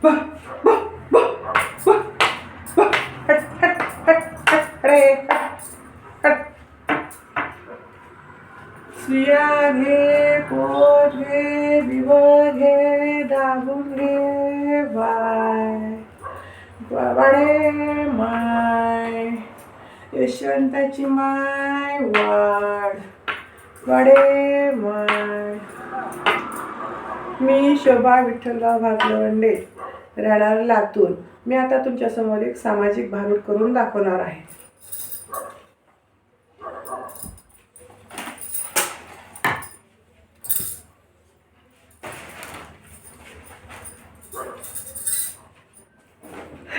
सुया घे पोट घे बिवर घे दाबून घे बाय. बाबाडे माय यशवंताची माय वाड वाडे माय. मी शोभा विठ्ठलराव भागलवंडे. राहणार लातूर. मी आता तुमच्यासमोर एक सामाजिक भारूड करून दाखवणार आहे.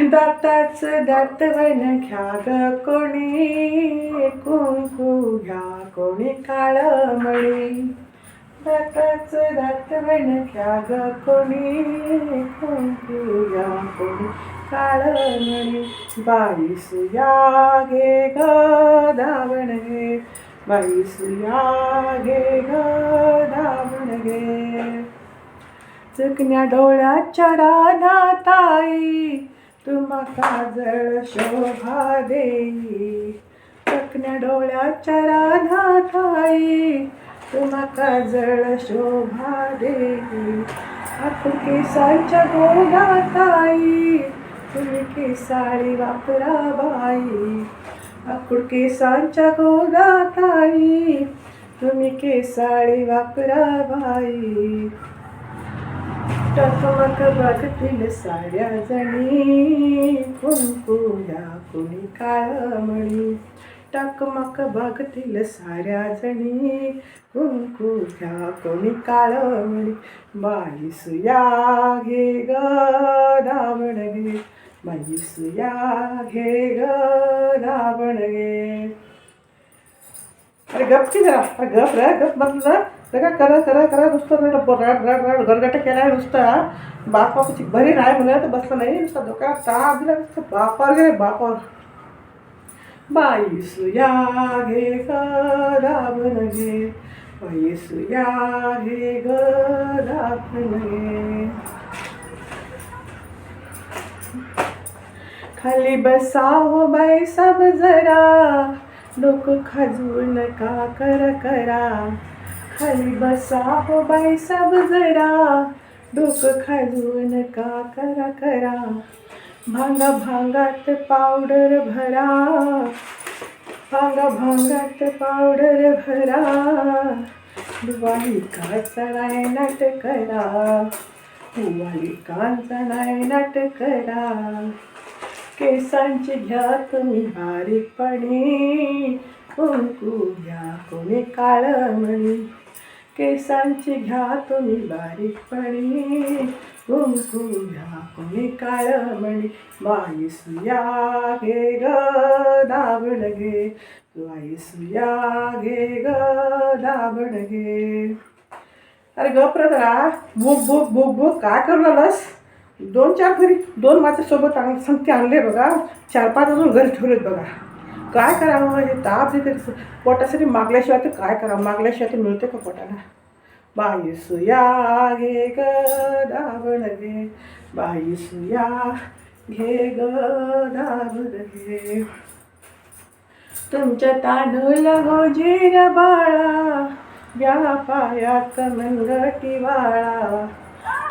दाताच दात वैन घ्या ग कोणी कुंकू घ्या कोणी काळ मणी दाताचं दात वैन घ्या ग कोणी कुंकू कोणी? काळ बाईस बाई सुया घे ग दावण गे. बाई सुया घे ग दावण घे चुकण्या डोळ्याच्या राधाताई तुम्हा काजळ शोभा देई. चकण्या डोळ्याच्या राधाताई तुम्हा काजळ शोभा देई आपण गोडा ताई. तुम्ही केसाळी वापरा बाई. आकुड केसांच्या गोदाताई तुम्ही केसाळी वापरा बाई. टकमक बघतील साड्या जणी. कुंकुया कुणी काळमणी. टकमक बघतील साऱ्या जणी. कुंकू घ्या कोणी काळमणी बाई सुया घे ग दावण गे. बाई सुया घे ग दाबण घे अरे गप की जरा. अरे गप रे गप म्हटलं सगळं करा करा करा नुसतं रड रड रड रड गरगट आहे नुसता. बापाची भरी नाही म्हणत तर बसलं नाही नुसतं धोका ताप दिला. नुसतं बापावर गे बापावर. बाई सुया घे ग दाबन घे बाई सुया घे ग दाबन घे खाली बसाव बाई सब जरा डोकं खाजू नका कर करा. खाली बसाव बाई सब जरा डोकं खाजू नका करा करा. भांगा भांगात पावडर भरा. भांगा भांगात पावडर भरा. दुवालिकाचा काचा नाही नाट करा. दुवालिकांचा कांचा नाही नाट करा. केसांची घ्या तुम्ही बारीकपणी. कुंकू घ्या कोणी काळमणी केसांची घ्या तुम्ही बारीकपणी कुमकुम घ्या कोणी काळमणी बाई सुया घे ग दाबण घे बाई सुया घे ग दाबण घे अरे गप रे भूक भूक भूक बुक काय करू लागलास दोन चार घरी दोन माझ्यासोबत आण संगती आणले बघा. चार पाच अजून घरी ठेवलेत बघा. काय करावं हे ताप देते पोटासाठी मागल्याशिवाय तर काय करावं? मागल्याशिवाय तर मिळते का पोटाला? बाई सुया घे ग दाबण घे. बाई सुया घे ग दाबण घे. तुमच्या तांदूळ गोजीर बाळा या पायात मंगटी बाळा.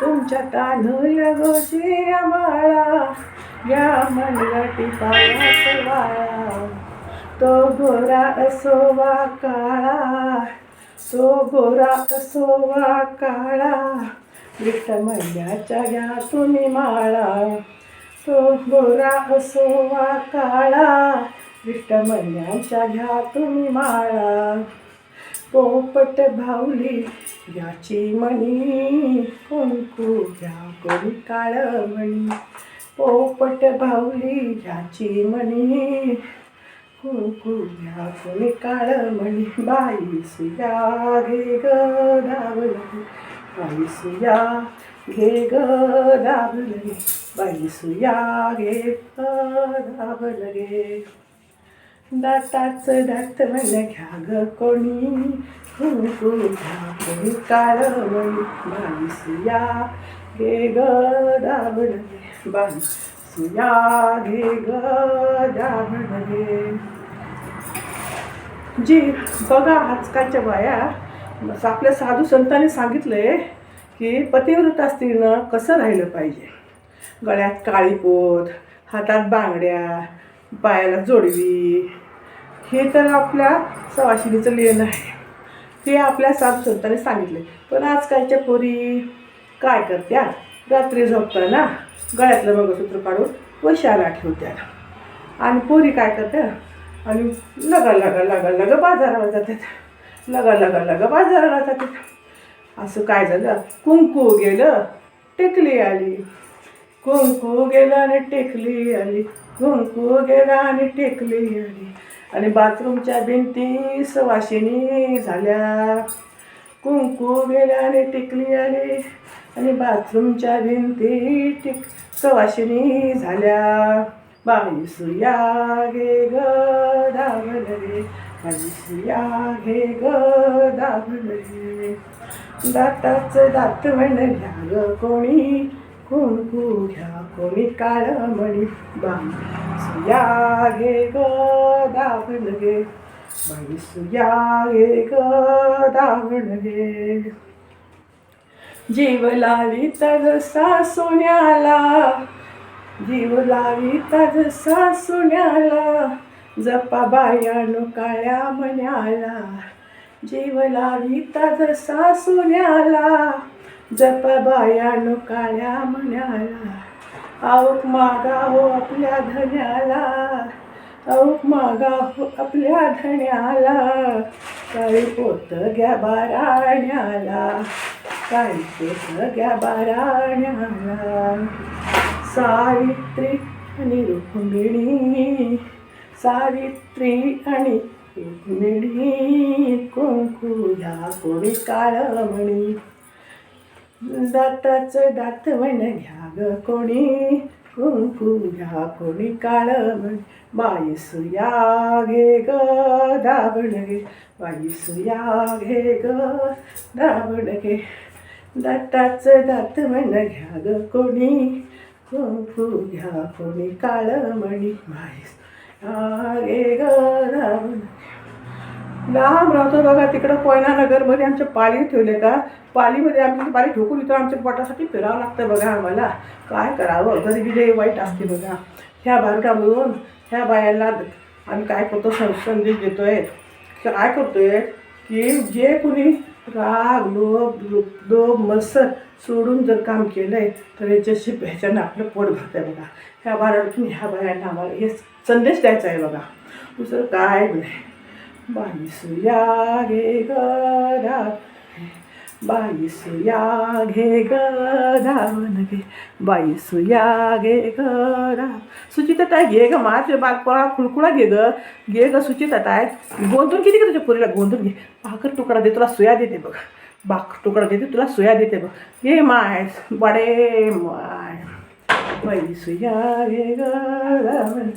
तुमच्या तांदूळ गोजीर बाळा या मनगटी पायात वाळा तो गोरा असो वा काळा तो गोरा असो वा काळा. विठ्ठ महिन्याच्या घ्या तुम्ही माळा तो गोरा असो वा काळा. विठ्ठ घ्या तुम्ही माळा. पोपट भावली याची मणी कुंकू घ्या कोणी काळ मणी पोपट भावली याची मणी कुंकू घ्या कोणी काळ म्हणी बाई सुया घे ग दावली बाई सुया घे ग दाबलगे बाई सुया घे ग दाबलगे दाताच दात म्हण घ्या ग कोणी कुंकू घ्या कोणी काळमणी बाई सुया घे ग दाबण घे बाई सुया घे ग घे जी बघा आजकालच्या बाया. आपल्या साधू संतांनी सांगितलंय की पतिव्रता स्त्रीनं कसं राहिलं पाहिजे? गळ्यात काळी पोत हातात बांगड्या पायाला जोडवी. हे तर आपल्या सवाशिनीचं लेण आहे. ते आपल्या साधू संतांनी सांगितले पण आजकालच्या पोरी काय करत्या? रात्री झोपताना गळ्यातलं मंगळसूत्र काढून वशाला ठेवत्या आणि पोरी काय करतात आणि लगा लगा लगा लगा बाजाराला जातात. लगा लगा लगा बाजाराला जातात. असं काय झालं? कुंकू गेलं टेकली आली. कुंकू गेलं आणि टेकली आली. कुंकू गेला आणि टेकली आली. आणि बाथरूमच्या भिंती सवाशिनी झाल्या. कुंकू गेल्या आणि टिकली आली. आणि बाथरूमच्या भिंती टिक कवाशिनी झाल्या. बाई सुया घे ग दाबण रे बाई सुया घे ग दाबण रे दाताचं दात म्हणल्या ग कोणी कुंकू घ्या कोणी काळमणी बाई सुया घे ग दाबण गे बाई सुया घे ग दाबण गे जीव लावी जसा सोन्याला. जीव लावी जसा सोन्याला. जपा बायानो काळ्या मन्याला जीव लावी जसा सोन्याला. जपा बायानो काळ्या मन्याला औक मागा हो आपल्या धन्याला. औक मागा हो आपल्या धन्याला. काळी पोत घ्या बाराण्याला. काळी सगळ्या घ्या बाराण्याला सावित्री आणि रुक्मिणी. सावित्री आणि रुक्मिणी. कुंकू ह्या कोणी काळमणी. दाताचं दातवण घ्या ग कोणी. कुंकू घ्या कोणी काळमणी. बाई सुया घे ग दाबण घे. बाई सुया घे ग दाबण घे. दाताचं दातवण घ्या ग कोणी? कुंकू घ्या कोणी? काळमणी म्हणी माहीस. घे ग लांब राहतो बघा तिकडं कोयना नगरमध्ये आमच्या पाली ठेवले का? पालीमध्ये आम्ही ती पाली ठोकून इथं आमच्या पोटासाठी फिरावं लागतं बघा आम्हाला. काय करावं? गरिबी लई वाईट असते बघा. ह्या भारतामधून ह्या बायांना आम्ही काय करतो? सं- संदेश देतोय. काय करतोय? की जे कुणी राग लोभ लोभ लोभ मत्सर सोडून जर काम केलंय तर याच्याशी ह्याच्यानं आपलं पोट भरतंय बघा. ह्या भारतातून ह्या बायांना आम्हाला हे संदेश द्यायचा आहे बघा. दुसरं काय नाही बाई रे घे गदा बाई सुया घे गदावन घे बाई सुया घे गदा सुचिता ताई घे ग माझे बालपणा खुळखुळा घे ग. घे ग सुचिता ताय गोंधून किती का तुझ्या पुरीला गोंधून घे. भाकर तुकडा दे तुला सुया देते बघ. बाक तुकडा देते तुला सुया देते बघ. घे माय बडे माय. बाई सुया घे धावन